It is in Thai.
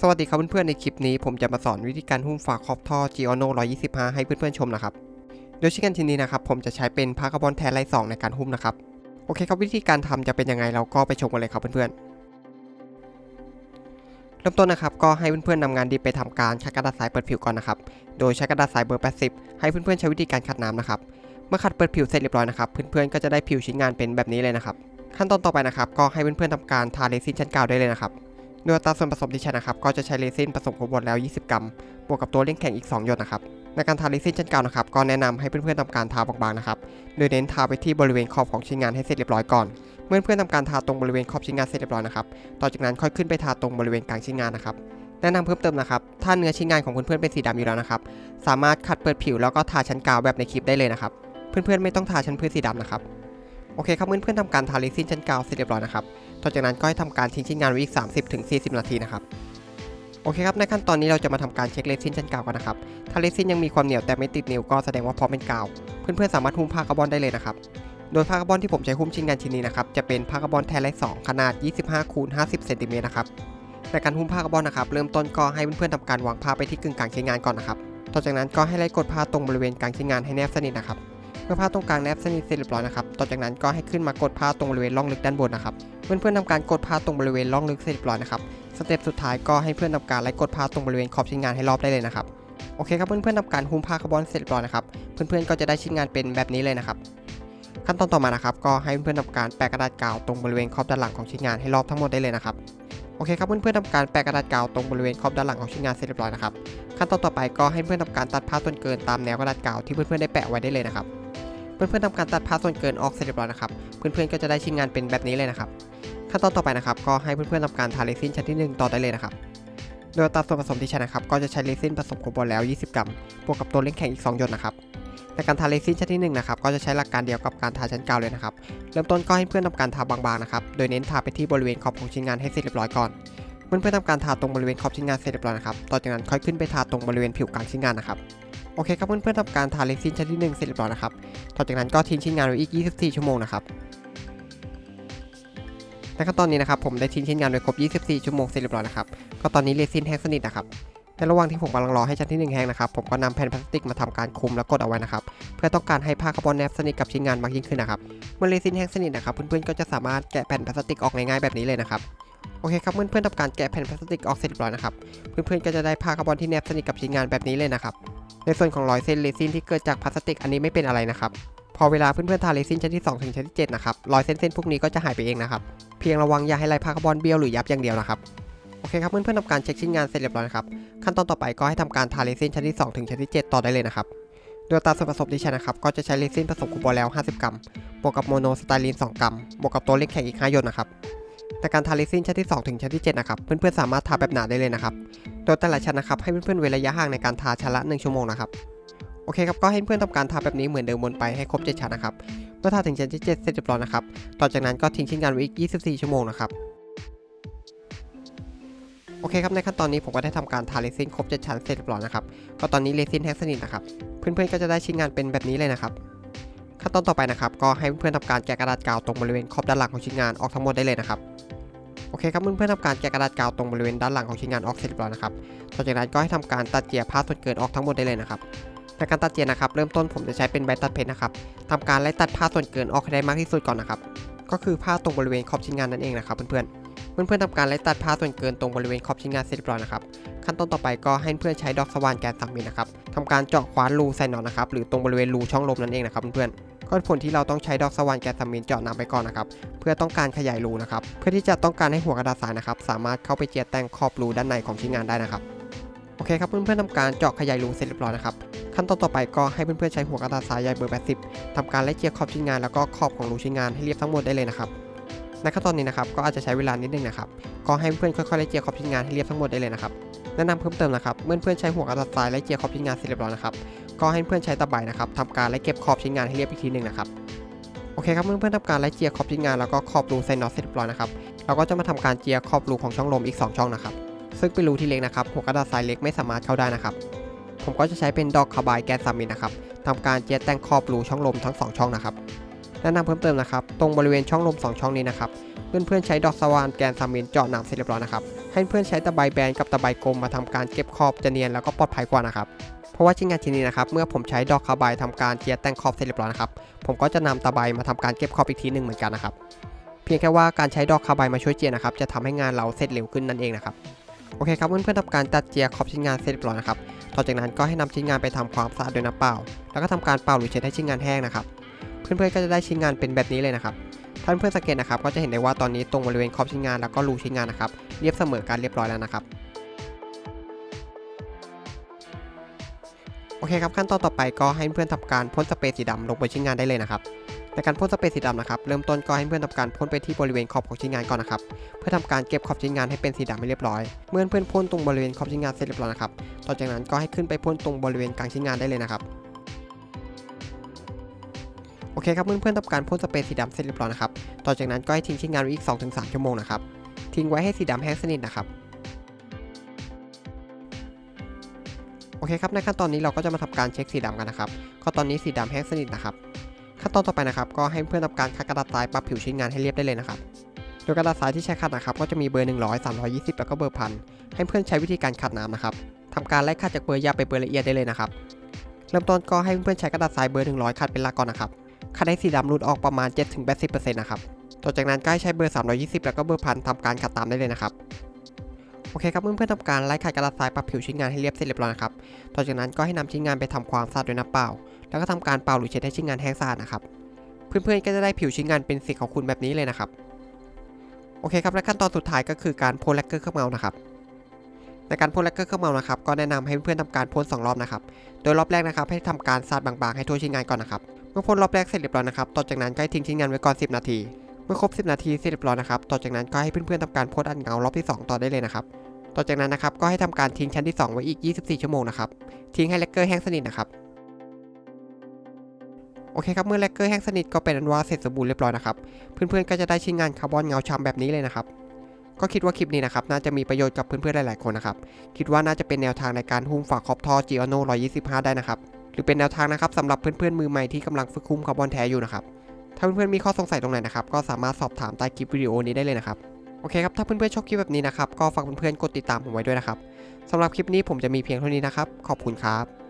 สวัสดีครับเพื่อนๆในคลิปนี้ผมจะมาสอนวิธีการหุ้มฝาครอบท่อ g i o n o 125 ให้เพื่อนๆชมนะครับ โดยเช่นกันทีนี้นะครับผมจะใช้เป็นผ้าคาร์บอนแทนไร้สองในการหุ้มนะครับ โอเคครับวิธีการทำจะเป็นยังไงเราก็ไปชมกันเลยครับเพื่อนๆ เริ่มต้นนะครับก็ให้เพื่อนๆนำงานดิบไปทำการคัดกระดาษทรายเปิดผิวก่อนนะครับ โดยใช้กระดาษทรายเบอร์ 80 ให้เพื่อนๆใช้วิธีการขัดน้ำนะครับ เมื่อขัดเปิดผิวเสร็จเรียบร้อยนะครับเพื่อนๆก็จะได้ผิวชิ้นงานเป็นแบบนี้เลยนะครับ ขั้นตอนต่อไปนะครับก็ให้เพื่อนๆทำการทาเรซินชั้นกาวได้เลยนะครับ โดยอัตราส่วนผสมที่ใช้นะครับก็จะใช้เรซินผสมโคบอลแล้ว 20 กรัม บวกกับตัวเล่งแข็งอีก 2 หยดนะครับในการทาเรซินเช่นกันนะครับก็แนะนำให้เพื่อนๆทำการทาบางๆนะครับโดยเน้นทาไปที่บริเวณขอบของชิ้นงานให้เสร็จเรียบร้อยก่อนเมื่อเพื่อนๆทำการทาตรงบริเวณขอบชิ้นงานเสร็จเรียบร้อยนะครับ ต่อจากนั้นค่อยขึ้นไปทาตรงบริเวณกลางชิ้นงานนะครับ แนะนำเพิ่มเติมนะครับ ถ้าเนื้อชิ้นงานของเพื่อนๆเป็นสีดำอยู่แล้วนะครับ สามารถขัดเปิดผิวแล้วก็ทาชั้นกาวแบบในคลิปได้เลยนะครับ เพื่อนๆไม่ต้องทาชั้นพื้นสีดำนะครับ โอเคครับเพื่อนๆทำการทาเรซินชั้นกาวเสร็จเรียบร้อยนะครับ ต่อจากนั้นก็ให้ทำการทิ้งชิ้นงานไว้อีก 30-40 นาทีนะครับโอเคครับในขั้นตอนนี้เราจะมาทำการเช็คเรซินชั้นกาวกันนะครับ ถ้าเรซินยังมีความเหนียวแต่ไม่ติดนิ้วก็แสดงว่าพร้อมเป็นกาว เพื่อนๆสามารถหุ้มผ้าคาร์บอนได้เลยนะครับ โดยผ้าคาร์บอนที่ผมใช้หุ้มชิ้นงานชิ้นนี้นะครับจะเป็นผ้าคาร์บอนแทนไร้สองขนาด 25คูณ50เซนติเมตรนะครับ ในการหุ้มผ้าคาร์บอนนะครับเริ่มต้นก็ให้เพื่อนๆทำการวางผ้าไปที่กึ่งกลางชิ้นงานก่อนนะครับ ต่อจากนั้นก็ให้ไล่กดผ้าตรงบริเวณกลางชิ้นงานให้แนบสนิทนะครับ เมื่อผ้าตรงกลางแนบสนิทเสร็จเรียบร้อยนะครับ ต่อจากนั้นก็ให้ขึ้นมากดผ้าตรงบริเวณร่องลึกด้านบนนะครับ เพื่อนๆทำการกดผ้าตรงบริเวณร่องลึกเสร็จเรียบร้อยนะครับสเต็ปสุดท้ายก็ให้เพื่อนทำการไล่กดผ้าตรงบริเวณขอบชิ้นงานให้รอบได้เลยนะครับโอเคครับเพื่อนๆทำการหุ้มผ้าคาร์บอนเสร็จเรียบร้อยนะครับเพื่อนๆก็จะได้ชิ้นงานเป็นแบบนี้เลยนะครับขั้นตอนต่อมานะครับก็ให้เพื่อนๆทำการแปะกระดาษกาวตรงบริเวณขอบด้านหลังของชิ้นงานให้รอบทั้งหมดได้เลยนะครับโอเคครับเพื่อนๆทำการแปะกระดาษกาวตรงบริเวณขอบด้านหลังของชิ้นงานเสร็จเรียบร้อยนะครับขั้นตอนต่อไปก็ให้เพื่อนทำการตัดผ้าส่วนเกินตามแนวกระดาษกาวที่เพื่อนๆได้แปะไว้ได้เลยนะครับ เพื่อนๆทำการตัดผ้าส่วนเกินออกเสร็จเรียบร้อยนะครับ เพื่อนๆก็จะได้ชิ้นงานเป็นแบบนี้เลยนะครับ ขั้นตอนต่อไปนะครับ ก็ให้เพื่อนๆทำการทาเรซินชั้นที่ 1 ต่อได้เลยนะครับ โดยอัตราส่วนผสมที่ใช้นะครับ ก็จะใช้เรซินผสมโคบอลแล้ว 20 กรัม บวกกับตัวเล่งแข็งอีก 2 หยดนะครับ ในการทาเรซินชั้นที่1นะครับ ก็จะใช้หลักการเดียวกับการทาชั้นกาวเลยนะครับ เริ่มต้นก็ให้เพื่อนทำการทาบางๆนะครับ โดยเน้นทาไปที่บริเวณขอบของชิ้นงานให้เสร็จเรียบร้อยก่อน เพื่อนๆทำการทาตรงบริเวณขอบชิ้นงานเสร็จเรียบร้อยนะครับ ต่อจากนั้นค่อยขึ้นไปทาตรงบริเวณผิวกลางชิ้นงานนะครับ โอเคครับเพื่อนๆทำการทาเรซินชั้นที่ 1 เสร็จเรียบร้อยนะครับต่อจากนั้นก็ทิ้งชิ้นงานไว้อีก 24 ชั่วโมงนะครับในขั้นตอนนี้นะครับผมได้ทิ้งชิ้นงานไว้ครบ 24 ชั่วโมงเสร็จเรียบร้อยนะครับก็ตอนนี้เรซินแห้งสนิทนะครับในระหว่างที่ผมกำลังรอให้ชั้นที่ 1 แห้งนะครับผมก็นำแผ่นพลาสติกมาทำการคลุมและกดเอาไว้นะครับเพื่อต้องการให้ผ้าคาร์บอนแนบสนิทกับชิ้นงานมากยิ่งขึ้นนะครับเมื่อเรซินแห้งสนิทนะครับเพื่อนๆก็จะสามารถแกะแผ่นพลาสติกออกง่ายๆแบบนี้เลยนะครับโอเคครับเพื่อนๆทำการแกะแผ่นพลาสติกออกเสร็จเรียบร้อยนะครับเพื่อนๆก็จะได้ผ้าคาร์บอนที่แนบสนิทกับชิ้นงานแบบนี้เลยนะครับ ในส่วนของรอยเส้นเรซินที่เกิดจากพลาสติกอันนี้ไม่เป็นอะไรนะครับ พอเวลาเพื่อนๆทาเรซินชั้นที่2ถึงชั้นที่7นะครับรอยเส้นๆพวกนี้ก็จะหายไปเองนะครับ เพียงระวังอย่าให้ลายผ้าคาร์บอนเบี้ยวหรือยับอย่างเดียวนะครับโอเคครับเพื่อนๆทำการเช็คชิ้นงานเสร็จเรียบร้อยนะครับขั้นตอนต่อไปก็ให้ทำการทาเรซินชั้นที่2ถึงชั้นที่ 7 ต่อได้เลยนะครับโดยตราส่วนผสมที่ใช้นะครับก็จะใช้เรซินผสมคูบอลแล้ว 50 กรัมบวกกับโมโนสไตรีน 2 กรัมบวกกับตัวเล็กแข็งอีก 5 หยดนะครับ แต่การทาเรซินชั้นที่ 2 ถึงชั้นที่ 7 นะครับ เพื่อนๆสามารถทาแบบหนาได้เลยนะครับ โดยแต่ละชั้นนะครับให้เพื่อนๆเว้นระยะห่างในการทาชั้นละ 1 ชั่วโมงนะครับ โอเคครับก็ให้เพื่อนทำการทาแบบนี้เหมือนเดิมวนไปให้ครบ 7 ชั้นนะครับ เมื่อทาถึงชั้นที่ 7 เสร็จเรียบร้อยนะครับ ต่อจากนั้นก็ทิ้งชิ้นงานไว้อีก 24 ชั่วโมงนะครับ โอเคครับในขั้นตอนนี้ผมก็ได้ทำการทาเรซินครบ 7 ชั้นเสร็จเรียบร้อยนะครับ ก็ตอนนี้เรซินแห้งสนิทนะครับ เพื่อนๆก็จะได้ชิ้นงานเป็นแบบนี้เลยนะครับขั้นตอนต่อไปนะครับก็ให้เพื่อนๆทำการแกะกระดาษกาวตรงบริเวณขอบด้านหลังของชิ้นงานออกทั้งหมดได้เลยนะครับ โอเคครับเพื่อนๆทำการแกะกระดาษกาวตรงบริเวณด้านหลังของชิ้นงานออกเสร็จเรียบร้อยนะครับต่อจากนั้นก็ให้ทำการตัดเจียผ้าส่วนเกินออกทั้งหมดได้เลยนะครับในการตัดเจียนะครับเริ่มต้นผมจะใช้เป็นใบตัดเพชรนะครับทำการไล่ตัดผ้าส่วนเกินออกให้ได้มากที่สุดก่อนนะครับก็คือผ้าตรงบริเวณขอบชิ้นงานนั่นเองนะครับเพื่อนๆเพื่อนๆทำการไล่ตัดผ้าส่วนเกินตรงบริเวณขอบชิ้นงานเสร็จเรียบร้อยนะครับขั้นตอนต่อไปก็ให้เพื่อนใช้ดอกสว่านแกนสามมิลนะครับทำการเจาะคว้านรูใส่หนอนนะครับหรือตรงบริเวณรูช่องลมนั่นเองนะครับเพื่อนๆ ก็ผลที่เราต้องใช้ดอกสว่านแกสามมิลเจาะน้ำไปก่อนนะครับ เพื่อต้องการขยายรูนะครับ เพื่อที่จะต้องการให้หัวกระดาษทรายนะครับ สามารถเข้าไปเจียแต่งขอบรูด้านในของชิ้นงานได้นะครับ โอเคครับเพื่อนๆทำการเจาะขยายรูเสร็จเรียบร้อยนะครับ ขั้นตอนต่อไปก็ให้เพื่อนๆใช้หัวกระดาษทรายใยเบอร์ 80ทำการไล่เจียขอบชิ้นงานแล้วก็ขอบของรูชิ้นงานให้เรียบทั้งหมดได้เลยนะครับในขั้นตอนนี้นะครับก็อาจจะใช้เวลานิดนึงนะครับก็ให้เพื่อนๆค่อยๆไล่เจียขอบชิ้นงานให้เรียบทั้งหมดได้เลยนะครับแนะนำเพิ่มเติมนะครับเมื่อเพื่อนใช้หัวกระดาษทรายไล่เจียขอบชิ้นงานเสร็จเรียบร้อยนะครับ ก็ให้เพื่อนใช้ตะไบนะครับทำการไล่เก็บขอบชิ้นงานให้เรียบอีกทีหนึ่งนะครับโอเคครับเมื่อเพื่อนทำการไล่เจียขอบชิ้นงานแล้วก็ขอบรูใส่น็อตเสร็จเรียบร้อยนะครับเราก็จะมาทำการเจียขอบรูของช่องลมอีก 2 ช่องนะครับซึ่งเป็นรูที่เล็กนะครับหัวกระดาษทรายเล็กไม่สามารถเข้าได้นะครับผมก็จะใช้เป็นดอกคาร์บายแกนสามมิลนะครับทำการเจียแต่งขอบรูช่องลมทั้ง 2 ช่องนะครับแนะนำเพิ่มเติมนะครับตรงบริเวณช่องลม 2 ช่องนี้นะครับเพื่อนๆใช้ดอกสว่านแกนสามมิลเจาะหนามเสร็จเรียบร้อยนะครับให้เพื่อนใช้ตะไบแบนกับตะไบกลมมาทำการเก็บขอบจะเนียนแล้วก็ปลอดภัยกว่านะครับ เพราะว่าชิ้นงานชิ้นนี้นะครับเมื่อผมใช้ดอกคาบายทำการเจียแต่งขอบเสร็จเรียบร้อยนะครับผมก็จะนำตะไบมาทำการเก็บขอบอีกทีหนึ่งเหมือนกันนะครับเพียงแค่ว่าการใช้ดอกคาบายมาช่วยเจียนะครับจะทำให้งานเราเสร็จเร็วขึ้นนั่นเองนะครับโอเคครับเพื่อนๆทำการตัดเจียขอบชิ้นงานเสร็จเรียบร้อยนะครับต่อจากนั้นก็ให้นำชิ้นงานไปทำความสะอาดด้วยน้ำเปล่า แล้วก็ทำการเป่าหรือเช็ดให้ชิ้นงานแห้งนะครับเพื่อนๆก็จะได้ชิ้นงานเป็นแบบนี้เลยนะครับท่านเพื่อนสังเกตนะครับก็จะเห็นได้ว่าตอนนี้ตรงบริเวณขอบชิ้นงานแล้วก็รูชิ้นงานนะครับเรียบเสมอกันเรียบร้อยแล้วนะครับ โอเคครับขั้นตอนต่อไปก็ให้เพื่อนทำการพ่นสเปรย์สีดำลงบนชิ้นงานได้เลยนะครับในการพ่นสเปรย์สีดำนะครับเริ่มต้นก็ให้เพื่อนทำการพ่นไปที่บริเวณขอบของชิ้นงานก่อนนะครับเพื่อทำการเก็บขอบชิ้นงานให้เป็นสีดำให้เรียบร้อย เมื่อเพื่อนพ่นตรงบริเวณขอบชิ้นงานเสร็จเรียบร้อยนะครับต่อจากนั้นก็ให้ขึ้นไปพ่นตรงบริเวณกลางชิ้นงานได้เลยนะครับโอเคครับเพื่อนๆทำการพ่นสเปรย์สีดำเสร็จเรียบร้อยนะครับ ต่อจากนั้นก็ให้ทิ้งชิ้นงานไว้อีก 2-3 ชั่วโมงนะครับ ทิ้งไว้ให้สีดำแห้งสนิทนะครับ โอเคครับในขั้นตอนนี้เราก็จะมาทำการเช็คสีดำกันนะครับก็ตอนนี้สีดำแห้งสนิทนะครับ ขั้นตอนต่อไปนะครับ ก็ให้เพื่อนทำการคัดกระดาษทรายปรับผิวชิ้นงานให้เรียบได้เลยนะครับโดยกระดาษทรายที่ใช้ขัดนะครับ ก็จะมีเบอร์ 100 320 แล้วก็เบอร์พันให้เพื่อนใช้วิธีการขัดน้ำนะครับทำการไล่ขัดจากเบอร์ยาบไปเบอร์ละเอียดได้เลยนะครับเริ่มต้นก็ให้เพื่อนใช้กระดาษทรายเบอร์ 100ขัดเป็นหลักก่อนนะครับขัดให้สีดำหลุดออกประมาณ 7-80%นะครับต่อจากนั้นก็ให้ใช้เบอร์ 320 แล้วก็เบอร์พันทำการขัดตามได้เลยนะครับ อเคครับเพื่อนๆทำการไล่ขัดกระดาษทรายปรับผิวชิ้นงานให้เรียบเสร็จเรียบร้อยนะครับ ต่อจากนั้นก็ให้นำชิ้นงานไปทำความสะอาดด้วยน้ำเปล่า แล้วก็ทำการเป่าหรือเช็ดให้ชิ้นงานแห้งสะอาดนะครับ เพื่อนๆก็จะได้ผิวชิ้นงานเป็นสีขาวขุ่นแบบนี้เลยนะครับ โอเคครับและขั้นตอนสุดท้ายก็คือการพ่นแลกเกอร์เครื่องเมานะครับ ในการพ่นแลกเกอร์เครื่องเมานะครับ ก็แนะนำให้เพื่อนๆทำการพ่นสองรอบนะครับ โดยรอบแรกนะครับให้ทำการสาดบางๆให้ทั่วชิ้นงานก่อนนะครับ เมื่อพ่นรอบแรกเสร็จเรียบร้อยนะครับ ต่อจากนั้นก็ให้ทิ้งชิ้นงานไว้ก่อน 10 นาที เมื่อครบ 10 นาทีเสร็จเรียบร้อยนะครับ ต่อจากนั้นก็ให้เพื่อนๆทำการพ่นอัดเงารอบที่ 2 ต่อได้เลยนะครับ ต่อจากนั้นนะครับก็ให้ทำการทิ้งชั้นที่ 2 ไว้อีก 24 ชั่วโมงนะครับ ทิ้งให้แลกเกอร์แห้งสนิทนะครับโอเคครับเมื่อแลกเกอร์แห้งสนิทก็เป็นอันว่าเสร็จสมบูรณ์เรียบร้อยนะครับเพื่อนๆก็จะได้ชิ้นงานคาร์บอนเงาช้ำแบบนี้เลยนะครับ ก็คิดว่าคลิปนี้นะครับน่าจะมีประโยชน์กับเพื่อนๆหลายๆคนนะครับคิดว่าน่าจะเป็นแนวทางในการหุ้มฝาขอบท่อ g i o n o 125 ได้นะครับหรือเป็นแนวทางนะครับสำหรับเพื่อนๆมือใหม่ที่กำลังฝึกหุ้มคาร์บอนแท้อยู่นะครับถ้าเพื่อนๆมีข้อสงสัยตรงไหนนะครับก็สามารถสอบถามใต้คลิปวิดีโอนี้ได้เลยนะครับ อเคครับ ถ้าเพื่อนๆชอบคลิปแบบนี้นะครับ ก็ฝากเพื่อนๆกดติดตามผมไว้ด้วยนะครับสำหรับคลิปนี้ผมจะมีเพียงเท่านี้นะครับ ขอบคุณครับ